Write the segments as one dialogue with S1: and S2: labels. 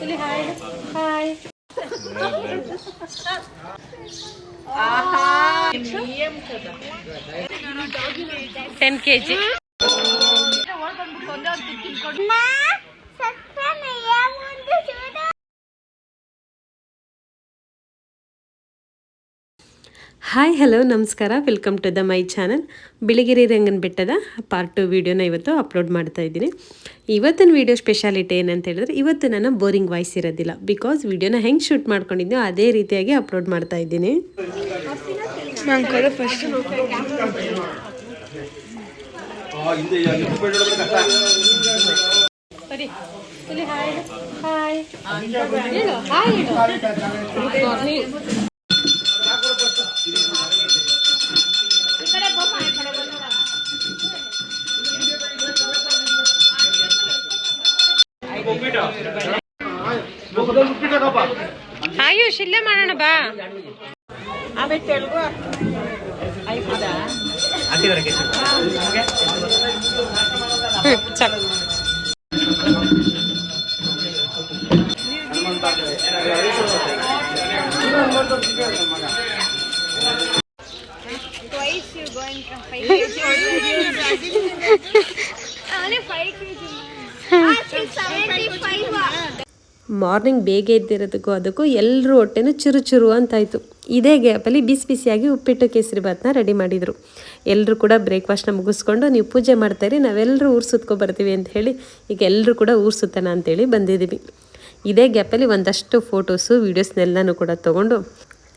S1: ಇಲ್ಲಿ hi hi ten K G hi hello ನಮಸ್ಕಾರ. Welcome to the my channel Biligiri ರಂಗನ ಬೆಟ್ಟದ ಪಾರ್ಟ್ ಟು ವೀಡಿಯೋನ ಇವತ್ತು ಅಪ್ಲೋಡ್ ಮಾಡ್ತಾ ಇದ್ದೀನಿ. ಇವತ್ತಿನ ವೀಡಿಯೋ ಸ್ಪೆಷಾಲಿಟಿ ಏನಂತ ಹೇಳಿದ್ರೆ, ಇವತ್ತು ನಾನು ಬೋರಿಂಗ್ ವಾಯ್ಸ್ ಇರೋದಿಲ್ಲ. ಬಿಕಾಸ್ ವೀಡಿಯೋನ ಹೆಂಗೆ ಶೂಟ್ ಮಾಡ್ಕೊಂಡಿದ್ದೀನೋ ಅದೇ ರೀತಿಯಾಗಿ ಅಪ್ಲೋಡ್ ಮಾಡ್ತಾ ಇದ್ದೀನಿ. ಹಾಯ್ ಹಾಯ್ ಆಯುಷ್ ಇಲ್ಲೇ ಮಾಡೋಣ ಬಾ ಹ್ಮ್ ಸಾಕು
S2: Twice you're going from 5 kg. Only 5 kg. Actually 75.
S1: Morning ಬೇಗ ಎದ್ದಿರೋದಕ್ಕೂ ಅದಕ್ಕೂ ಎಲ್ಲರೂ ಹೊಟ್ಟೆನೂ ಚುರು ಚುರು ಅಂತಾಯಿತು. ಇದೇ ಗ್ಯಾಪಲ್ಲಿ ಬಿಸಿ ಬಿಸಿಯಾಗಿ ಉಪ್ಪಿಟ್ಟು ಕೇಸರಿ ಭಾತ್ನ ರೆಡಿ ಮಾಡಿದರು. ಎಲ್ಲರೂ ಕೂಡ ಬ್ರೇಕ್ಫಾಸ್ಟ್ನ ಮುಗಿಸ್ಕೊಂಡು ನೀವು ಪೂಜೆ ಮಾಡ್ತಾಯಿರಿ ನಾವೆಲ್ಲರೂ ಊರು ಸುತ್ಕೊ ಬರ್ತೀವಿ ಅಂತ ಹೇಳಿ ಈಗ ಎಲ್ಲರೂ ಕೂಡ ಊರು ಅಂತೇಳಿ ಬಂದಿದ್ದೀವಿ. ಇದೇ ಗ್ಯಾಪಲ್ಲಿ ಒಂದಷ್ಟು ಫೋಟೋಸು ವೀಡಿಯೋಸ್ನೆಲ್ಲನೂ ಕೂಡ ತೊಗೊಂಡು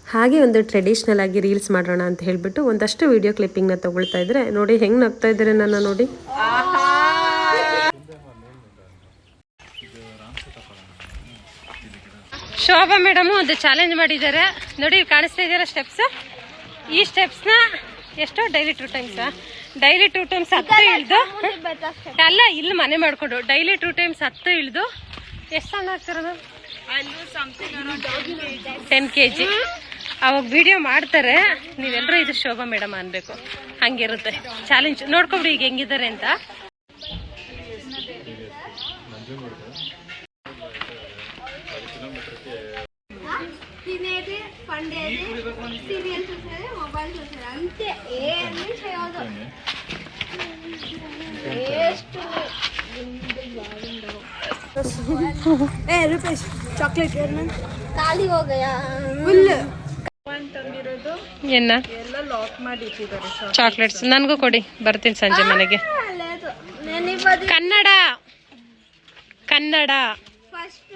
S1: ಹಾಗೆ ಒಂದು ಟ್ರೆಡಿಷ್ನಲ್ ಆಗಿ ರೀಲ್ಸ್ ಮಾಡೋಣ ಅಂತ ಹೇಳಿಬಿಟ್ಟು ಒಂದಷ್ಟು ವೀಡಿಯೋ ಕ್ಲಿಪ್ಪಿಂಗ್ನ ತೊಗೊಳ್ತಾ ಇದ್ರೆ ನೋಡಿ ಹೆಂಗೆ ನಗ್ತಾ ಇದ್ದಾರೆ ನನ್ನ ನೋಡಿ. ಶೋಭಾ ಮೇಡಮು ಒಂದು ಚಾಲೆಂಜ್ ಮಾಡಿದ್ದಾರೆ. ನೋಡಿ ಕಾಣಿಸ್ತಾ ಇದೆಯಲ್ಲ ಸ್ಟೆಪ್ಸ್ ಈ ಸ್ಟೆಪ್ಸ್ನ ಎಷ್ಟೋ daily two times daily two times ಹತ್ತು ಇಳಿದು ಅಲ್ಲ ಇಲ್ಲಿ ಮನೆ ಮಾಡಿಕೊಂಡು. ಡೈಲಿ ಟೂ ಟೈಮ್ಸ್ ಹತ್ತು ಇಳಿದು ಎಷ್ಟು ಸಣ್ಣ ಆಗ್ತಿರೋದು ಟೆನ್ ಕೆ ಜಿ ಅವಾಗ ವಿಡಿಯೋ ಮಾಡ್ತಾರೆ. ನೀವೆಲ್ಲರೂ ಇದು ಶೋಭಾ ಮೇಡಮ್ ಅನ್ಬೇಕು. ಹಂಗಿರುತ್ತೆ. ಚಾಲೆಂಜ್ ನೋಡ್ಕೊಬಿಡಿ ಈಗ ಹೆಂಗಿದ್ದಾರೆ ಅಂತ.
S2: తినేది పండేది సీరియల్ చూసేది మొబైల్ చూసేది అంతే ఏమీ చేయదు వేస్ట్ ఏ రూపేష్ చాక్లెట్ ಖಾಲಿ ಹೋಗಯಾ ಫುಲ್
S1: ಏನ ಚಾಕ್ಲೇಟ್ಸ್ ನನಗೂ ಕೊಡಿ ಬರ್ತೀನಿ ಸಂಜೆ ಮನೆಗೆ
S2: లేదు నేను ఇవ్వదు
S1: ಕನ್ನಡ ಕನ್ನಡ
S2: ఫస్ట్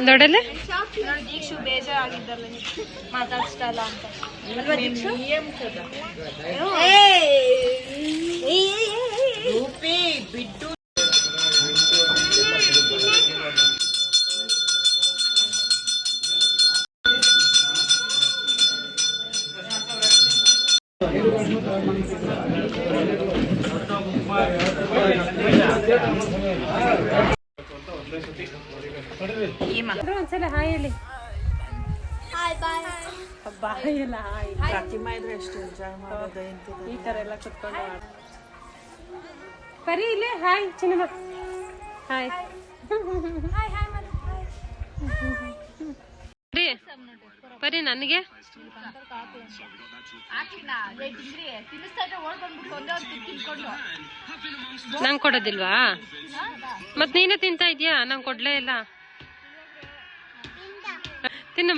S1: ನೋಡಲೆ
S2: ದೀಕ್ಷು ಬೇಜಾರಾಗಿದ್ದಲ್ಲ ಮಾತಾಡ್ಸ್ತಾಯಿಲ್ಲ ಅಂತ. ಅಲ್ವಾ ದೀಕ್ಷು?
S1: ಒಂದ್ಸಲ ಹಾಯ್ ಹೇಳಿ
S2: ಹಾಯ್ ಬಾಯ್
S1: ಬಾಯ್ ಎಲ್ಲ ಹಾಯ್ ಈ ತರ ಎಲ್ಲ ಕುತ್ಕೊಂಡು ಪರಿ ಇಲ್ಲೇ hi Chinnamma hi
S2: hi hi ಮಾಡಿ
S1: ಪರಿ ಪರಿ ನನಗೆ ನಂಗೆ ಕೊಡೋದಿಲ್ವಾ? ಮತ್ತೆ ನೀನೇ ತಿಂತಾ ಇದೀಯಾ? ನಂಗೆ ಕೊಡ್ಲೇ ಇಲ್ಲ. तीन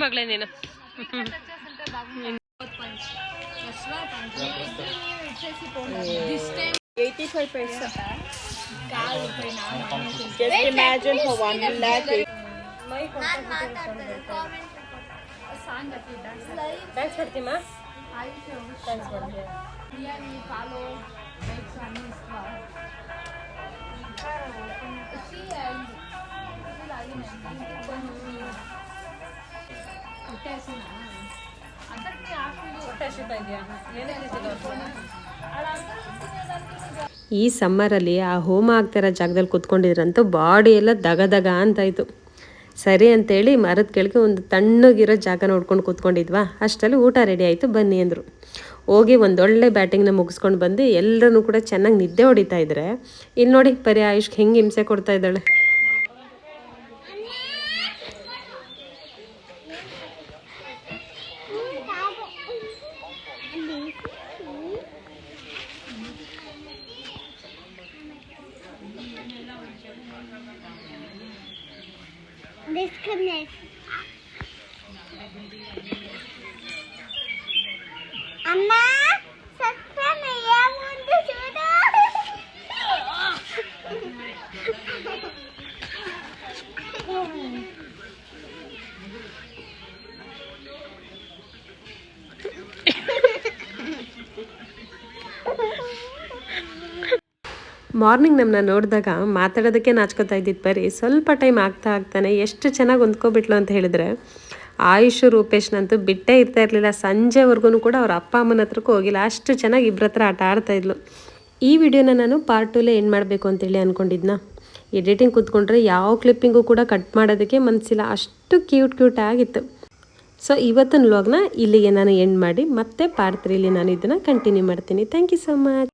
S1: Just imagine
S2: for one lakh. Thanks,
S1: Fatima. Thanks, Fatima. ಈ ಸಮ್ಮರಲ್ಲಿ ಆ ಹೋಮ ಆಗ್ತಿರೋ ಜಾಗದಲ್ಲಿ ಕುತ್ಕೊಂಡಿದ್ರಂತೂ ಬಾಡಿ ಎಲ್ಲ ದಗ ದಗ ಅಂತಾಯಿತು. ಸರಿ ಅಂತೇಳಿ ಮರದ ಕೆಳಗೆ ಒಂದು ತಣ್ಣಗಿರೋ ಜಾಗ ನೋಡ್ಕೊಂಡು ಕೂತ್ಕೊಂಡಿದ್ವಾ? ಅಷ್ಟರಲ್ಲಿ ಊಟ ರೆಡಿ ಆಯಿತು, ಬನ್ನಿ ಅಂದರು. ಹೋಗಿ ಒಂದೊಳ್ಳೆ ಬ್ಯಾಟಿಂಗ್ನ ಮುಗಿಸ್ಕೊಂಡು ಬಂದು ಎಲ್ಲರೂ ಕೂಡ ಚೆನ್ನಾಗಿ ನಿದ್ದೆ ಹೊಡಿತಾ ಇದ್ರೆ ಇಲ್ಲಿ ನೋಡಿ ಪರಿ ಆಯುಷ್ಗೆ ಹೆಂಗೆ ಹಿಂಸೆ ಕೊಡ್ತಾ ಇದ್ದಾಳೆ?
S2: This comes.
S1: ಮಾರ್ನಿಂಗ್ ನಮ್ಮನ್ನ ನೋಡಿದಾಗ ಮಾತಾಡೋದಕ್ಕೆ ನಾಚ್ಕೋತಾ ಇದ್ದಿದ್ದು ಬರೀ ಸ್ವಲ್ಪ ಟೈಮ್ ಆಗ್ತಾ ಆಗ್ತಾನೆ ಎಷ್ಟು ಚೆನ್ನಾಗಿ ಹೊಂದ್ಕೊಬಿಟ್ಲು ಅಂತ ಹೇಳಿದ್ರೆ, ಆಯುಷ್ ರೂಪೇಶ್ನಂತೂ ಬಿಟ್ಟೇ ಇರ್ತಾ ಇರಲಿಲ್ಲ. ಸಂಜೆವರೆಗೂ ಕೂಡ ಅವ್ರ ಅಪ್ಪ ಅಮ್ಮನ ಹತ್ರಕ್ಕೂ ಹೋಗಿಲ್ಲ. ಅಷ್ಟು ಚೆನ್ನಾಗಿ ಇಬ್ಬರ ಹತ್ರ ಆಟ ಆಡ್ತಾ ಇದ್ಲು. ಈ ವಿಡಿಯೋನ ನಾನು ಪಾರ್ಟ್ ಟೂಲೇ ಏನು ಮಾಡಬೇಕು ಅಂತೇಳಿ ಅಂದ್ಕೊಂಡಿದ್ನ ಎಡಿಟಿಂಗ್ ಕೂತ್ಕೊಂಡ್ರೆ ಯಾವ ಕ್ಲಿಪ್ಪಿಂಗು ಕೂಡ ಕಟ್ ಮಾಡೋದಕ್ಕೆ ಮನಸ್ಸಿಲ್ಲ ಅಷ್ಟು ಕ್ಯೂಟ್ ಕ್ಯೂಟ್ ಆಗಿತ್ತು. ಸೊ ಇವತ್ತಿನ ವ್ಲಾಗ್ನ ಇಲ್ಲಿಗೆ ನಾನು ಎಂಡ್ ಮಾಡಿ, ಮತ್ತೆ ಪಾರ್ಟ್ ತ್ರೀಲಿ ನಾನು ಇದನ್ನು ಕಂಟಿನ್ಯೂ ಮಾಡ್ತೀನಿ. Thank you so much